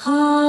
Ha.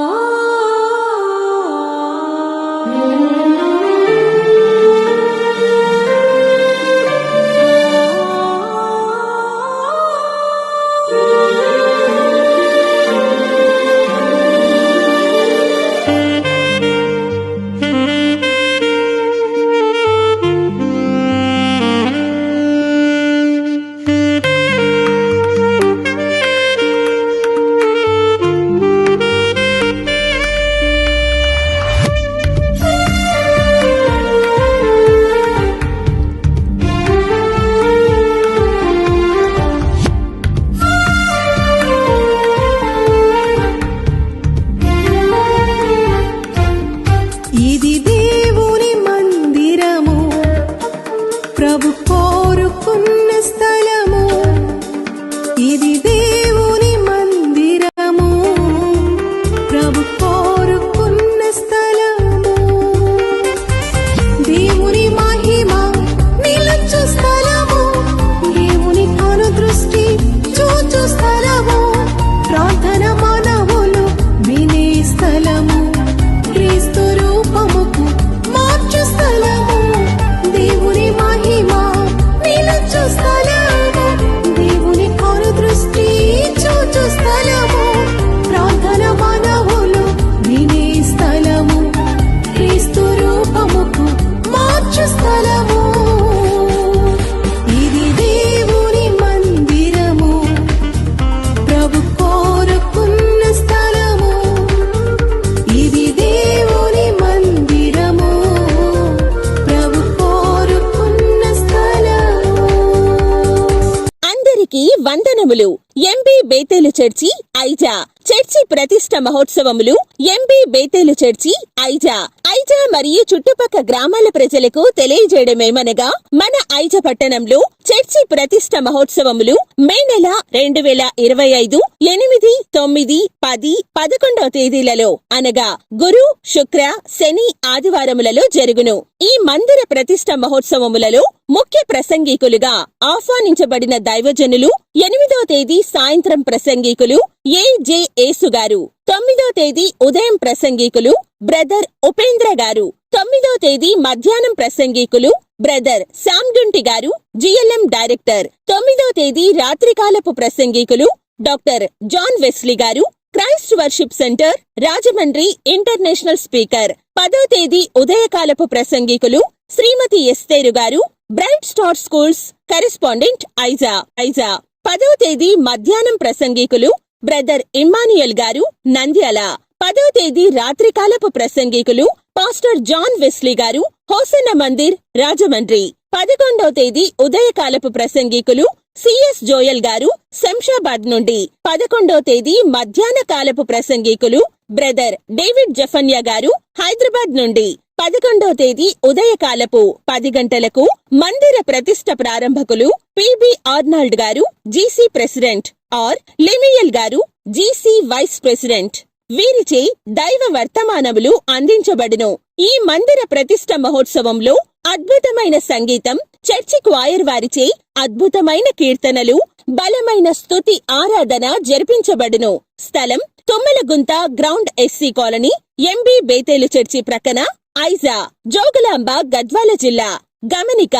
వందనములు. MB Bethel church Ieeja. Church ప్రతిష్ట మహోత్సవములు MB Bethel church Ieeja. Ieeja మరియు చుట్టుపక్క గ్రామాల ప్రజలకు తెలియజేయడమేమనగా మన ఐజ పట్టణంలో చర్చి ప్రతిష్ట మహోత్సవములు మే నెల రెండు వేల ఇరవై ఐదు ఎనిమిది తొమ్మిది పది పదకొండవ తేదీలలో అనగా గురు శుక్ర శని ఆదివారములలో జరుగును. ఈ మందిర ప్రతిష్ట మహోత్సవములలో ముఖ్య ప్రసంగికులుగా ఆహ్వానించబడిన దైవజనులు ఎనిమిదో తేదీ సాయంత్రం ప్రసంగికులు ఏ జే యేసు గారు తొమ్మిదో తేదీ ఉదయం ప్రసంగికులు బ్రదర్ ఉపేంద్ర గారు. తొమ్మిదో తేదీ మధ్యాహ్నం ప్రసంగికులు బ్రదర్ శామ్గుంటి గారు జిఎల్ఎం డైరెక్టర్. తొమ్మిదో తేదీ రాత్రికాలపు ప్రసంగికులు డాక్టర్ జాన్ వెస్లీ గారు Christ worship centre Rajahmundry international speaker. పదో తేదీ ఉదయకాలపు ప్రసంగికులు శ్రీమతి ఎస్తేరు గారు bright star schools correspondent Ieeja Ieeja. పదో తేదీ మధ్యాహ్నం ప్రసంగికులు బ్రదర్ ఇమ్మానియల్ గారు నంద్యాల. పదో తేదీ రాత్రికాలపు ప్రసంగికులు పాస్టర్ జాన్ వెస్లీ గారు హోసన్న మందిర్ రాజమండ్రి. పదకొండో తేదీ ఉదయకాలపు ప్రసంగికులు సిఎస్ జోయల్ గారు శంషాబాద్ నుండి. పదకొండవ తేదీ మధ్యాహ్న కాలపు ప్రసంగికులు బ్రదర్ డేవిడ్ జఫన్యా గారు హైదరాబాద్ నుండి. పదకొండో తేదీ ఉదయకాలపు పది గంటలకు మందిర ప్రతిష్ట ప్రారంభకులు పిబి ఆర్నాల్డ్ గారు జీసీ ప్రెసిడెంట్ ఆర్ లిమియల్ గారు జీసీ వైస్ ప్రెసిడెంట్. వీరిచే దైవ వర్తమానములు అందించబడును. ఈ మందిర ప్రతిష్ట మహోత్సవంలో అద్భుతమైన సంగీతం చర్చి క్వాయర్ వారిచే అద్భుతమైన కీర్తనలు బలమైన స్తుతి ఆరాధన జరిపించబడును. స్థలం Tummalagunta ground SC colony MB Bethel church ప్రక్కన ఐజా జోగులాంబ గద్వాల జిల్లా. గమనిక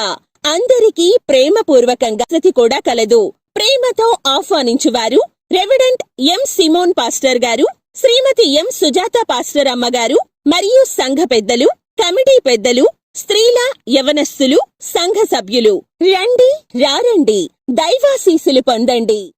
అందరికీ ప్రేమపూర్వకంగా వసతి కూడా కలదు. ప్రేమతో ఆహ్వానించువారు రెవిడెంట్ ఎం. సిమోన్ పాస్టర్ గారు శ్రీమతి ఎం. సుజాత పాస్టర్ అమ్మగారు మరియు సంఘ పెద్దలు కమిటీ పెద్దలు స్త్రీల యవనస్సులు సంఘ సభ్యులు. రండి రారండి. దైవాశీసులు పొందండి.